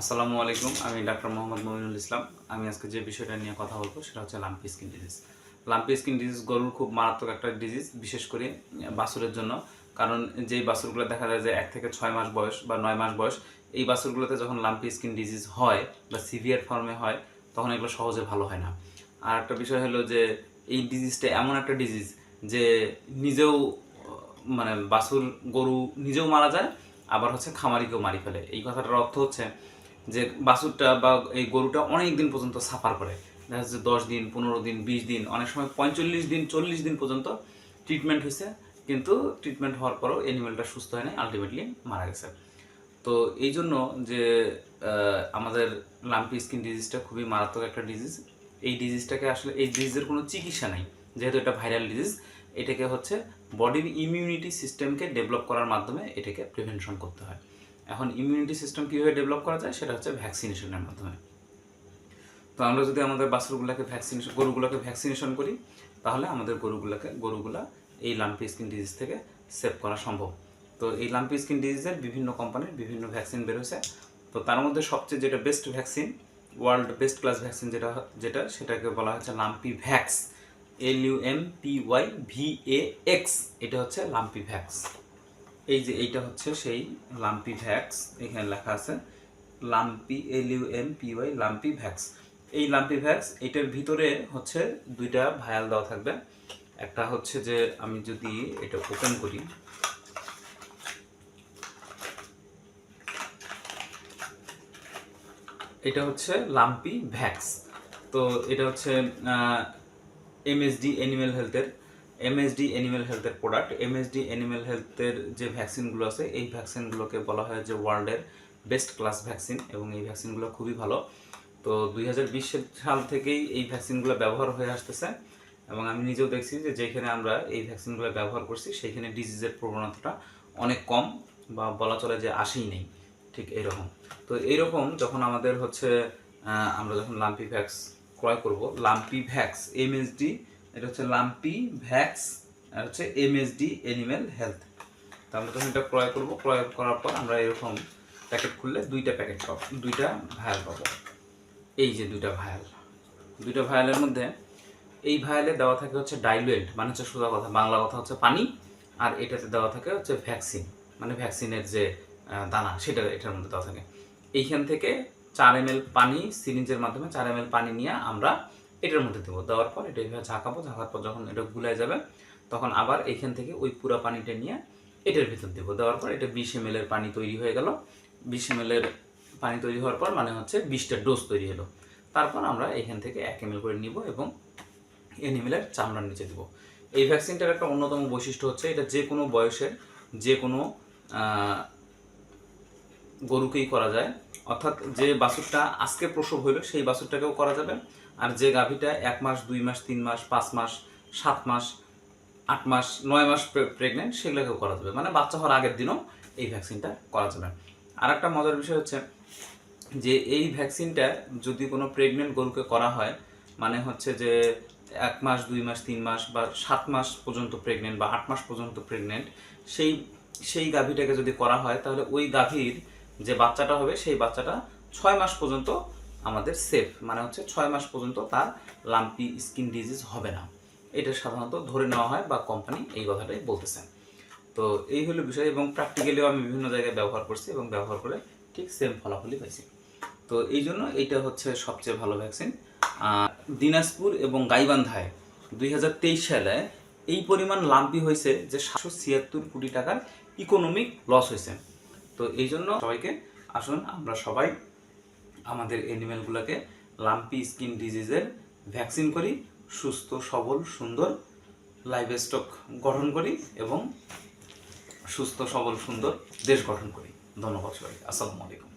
আসসালামু আলাইকুম, আমি ডাক্তার মোহাম্মদ মমিনুল ইসলাম। আমি আজকে যে বিষয়টা নিয়ে কথা বলব সেটা হচ্ছে lumpy skin disease lumpy skin disease গরুর খুব মারাত্মক একটা ডিজিজ বিশেষ করে বাছুরের জন্য। কারণ যেই বাছুরগুলো দেখা যায় যে এক থেকে ছয় মাস বয়স বা নয় মাস বয়স, এই বাছুরগুলোতে যখন লাম্পি স্কিন ডিজিজ হয় বা সিভিয়ার ফর্মে হয়, তখন এগুলো সহজে ভালো হয় না। আর একটা বিষয় হলো যে, এই ডিজিজটা এমন একটা ডিজিজ যে নিজেও মানে বাছুর গরু নিজেও মারা যায়, আবার হচ্ছে খামারিকেও মারি ফেলে। এই কথাটার অর্থ হচ্ছে যে বাছুরটা বা এই গরুটা অনেক দিন পর্যন্ত সাফার করে। দেখা যাচ্ছে দশ দিন, পনেরো দিন, বিশ দিন, অনেক সময় পঁয়তাল্লিশ দিন, চল্লিশ দিন পর্যন্ত ট্রিটমেন্ট হয়েছে, কিন্তু ট্রিটমেন্ট হওয়ার পরও অ্যানিমেলটা সুস্থ হয় না আলটিমেটলি মারা গেছে। তো এই জন্য যে আমাদের লাম্পি স্কিন ডিজিজটা খুবই মারাত্মক একটা ডিজিজ এই ডিজিজটাকে আসলে, এই ডিজিজের কোনো চিকিৎসা নেই, যেহেতু এটা ভাইরাল ডিজিজ এটাকে হচ্ছে বডির ইমিউনিটি সিস্টেমকে ডেভেলপ করার মাধ্যমে এটাকে প্রিভেনশন করতে হয়। এখন ইমিউনিটি সিস্টেম কীভাবে ডেভেলপ করা যায় সেটা হচ্ছে ভ্যাকসিনেশনের মাধ্যমে। তো আমরা যদি আমাদের বাছুরগুলোকে ভ্যাকসিনেশন গরুগুলোকে ভ্যাকসিনেশন করি, তাহলে আমাদের গরুগুলোকে গরুগুলা এই লাম্পি স্কিন ডিজিজ থেকে সেভ করা সম্ভব। তো এই লাম্পি স্কিন ডিজিজের বিভিন্ন কোম্পানির বিভিন্ন ভ্যাকসিন বেরোছে তো তার মধ্যে সবচেয়ে যেটা best vaccine world best class vaccine যেটা যেটা, সেটাকে বলা হচ্ছে lumpy vax L U M P Y V A X এটা হচ্ছে লাম্পি ভ্যাক্স এই যে এইটা হচ্ছে সেই লাম্পি ভ্যাক্স, এখানে লেখা আছে lumpy, L U M P Y, lumpy vax. এই লাম্পি ভ্যাক্স, এটার ভিতরে হচ্ছে দুইটা ভায়াল দেওয়া থাকবে। একটা হচ্ছে যে আমি যদি এটা ওপেন করি, এটা হচ্ছে লাম্পি ভ্যাক্স। তো এটা হচ্ছে এমএসডি অ্যানিমেল হেলথের এমএসডি অ্যানিমেল হেলথের প্রোডাক্ট এমএসডি অ্যানিমেল হেলথের যে ভ্যাকসিনগুলো আছে, এই ভ্যাকসিনগুলোকে বলা হয় যে ওয়ার্ল্ডের বেস্ট ক্লাস ভ্যাকসিন এবং এই ভ্যাকসিনগুলো খুবই ভালো। তো দুই হাজার বিশ সাল থেকেই এই ভ্যাকসিনগুলো ব্যবহার হয়ে আসতেছে এবং আমি নিজেও দেখছি যে যেখানে আমরা এই ভ্যাকসিনগুলো ব্যবহার করছি সেখানে ডিজিজের প্রবণতাটা অনেক কম বা বলা চলে যে আসেই নেই, ঠিক এইরকম তো এইরকম যখন আমাদের হচ্ছে আমরা যখন লাম্পি ভ্যাক্স ক্রয় করব লাম্পি ভ্যাক্স এমএসডি এটা হচ্ছে লাম্পি, ভ্যাক্স, আর হচ্ছে এমএসডি অ্যানিমেল হেলথ তো আমরা যখন এটা ক্রয় করব। ক্রয় করার পর আমরা এরকম প্যাকেট খুললে দুইটা প্যাকেট পাবো, দুইটা ভায়াল পাবো। এই যে দুইটা ভায়াল দুইটা ভায়ালের মধ্যে এই ভায়ালে দেওয়া থাকে হচ্ছে ডাইলুয়েন্ট মানে হচ্ছে সোজা কথা। বাংলা কথা হচ্ছে পানি, আর এটাতে দেওয়া থাকে হচ্ছে ভ্যাকসিন মানে ভ্যাকসিনের যে দানা, সেটা এটার মধ্যে দেওয়া থাকে। এইখান থেকে চার এম পানি, সিরিঞ্জের মাধ্যমে চার এম পানি নিয়ে আমরা এটার মধ্যে দেবো। দেওয়ার পর এটা এইভাবে ঝাঁকাবো, ঝাঁকার পর যখন এটা গুলায় যাবে, তখন আবার এইখান থেকে ওই পুরা পানিটা নিয়ে এটার ভিতর দেবো। দেওয়ার পর এটা বিশ এম পানি তৈরি হয়ে গেল। বিশ এম এর পানি তৈরি হওয়ার পর মানে হচ্ছে বিশটা ডোজ তৈরি হলো। তারপর আমরা এখান থেকে এক এম করে নিব এবং এনিমেলের চামড়ার নিচে দেবো। এই ভ্যাকসিনটার একটা অন্যতম বৈশিষ্ট্য হচ্ছে এটা যে কোনো বয়সের যে কোনো গরুকেই করা যায়। অর্থাৎ যে বাছুরটা আজকে প্রসব হইল, সেই বাছুরটাকেও করা যাবে। আর যে গাভীটা এক মাস, দুই মাস, তিন মাস, পাঁচ মাস, সাত মাস, আট মাস, নয় মাস প্রেগনেন্ট সেগুলোকেও করা যাবে। মানে বাচ্চা হওয়ার আগের দিনও এই ভ্যাকসিনটা করা যাবে। আর একটা মজার বিষয় হচ্ছে যে এই ভ্যাকসিনটা যদি কোনো প্রেগনেন্ট গরুকে করা হয় মানে হচ্ছে যে এক মাস, দুই মাস, তিন মাস বা সাত মাস পর্যন্ত প্রেগনেন্ট বা আট মাস পর্যন্ত প্রেগনেন্ট সেই সেই গাভীটাকে যদি করা হয়, তাহলে ওই গাভীর যে বাচ্চাটা হবে, সেই বাচ্চাটা ছয় মাস পর্যন্ত আমাদের সেফ মানে হচ্ছে ছয় মাস পর্যন্ত তার লাম্পি স্কিন ডিজিজ হবে না। এটা সাধারণত ধরে নেওয়া হয় বা কোম্পানি এই কথাটাই বলতেছে তো এই হলো বিষয় এবং প্র্যাকটিক্যালিও আমি বিভিন্ন জায়গায় ব্যবহার করছি এবং ব্যবহার করে ঠিক সেম ফলাফলই পাইছি। তো এই জন্য এইটা হচ্ছে সবচেয়ে ভালো ভ্যাকসিন দিনাজপুর এবং গাইবান্ধায় দুই হাজার তেইশ সালে এই পরিমাণ লাম্পি হয়েছে যে সাতশো ছিয়াত্তর কোটি টাকার ইকোনমিক লস হয়েছে। তো এই জন্য সবাইকে আসুন, আমরা সবাই আমাদের অ্যানিমেলগুলোকে লাম্পি স্কিন ডিজিজের ভ্যাকসিন করি, সুস্থ, সবল, সুন্দর লাইভ স্টক গঠন করি এবং সুস্থ, সবল, সুন্দর দেশ গঠন করি। ধন্যবাদ সবাই আসসালামু আলাইকুম।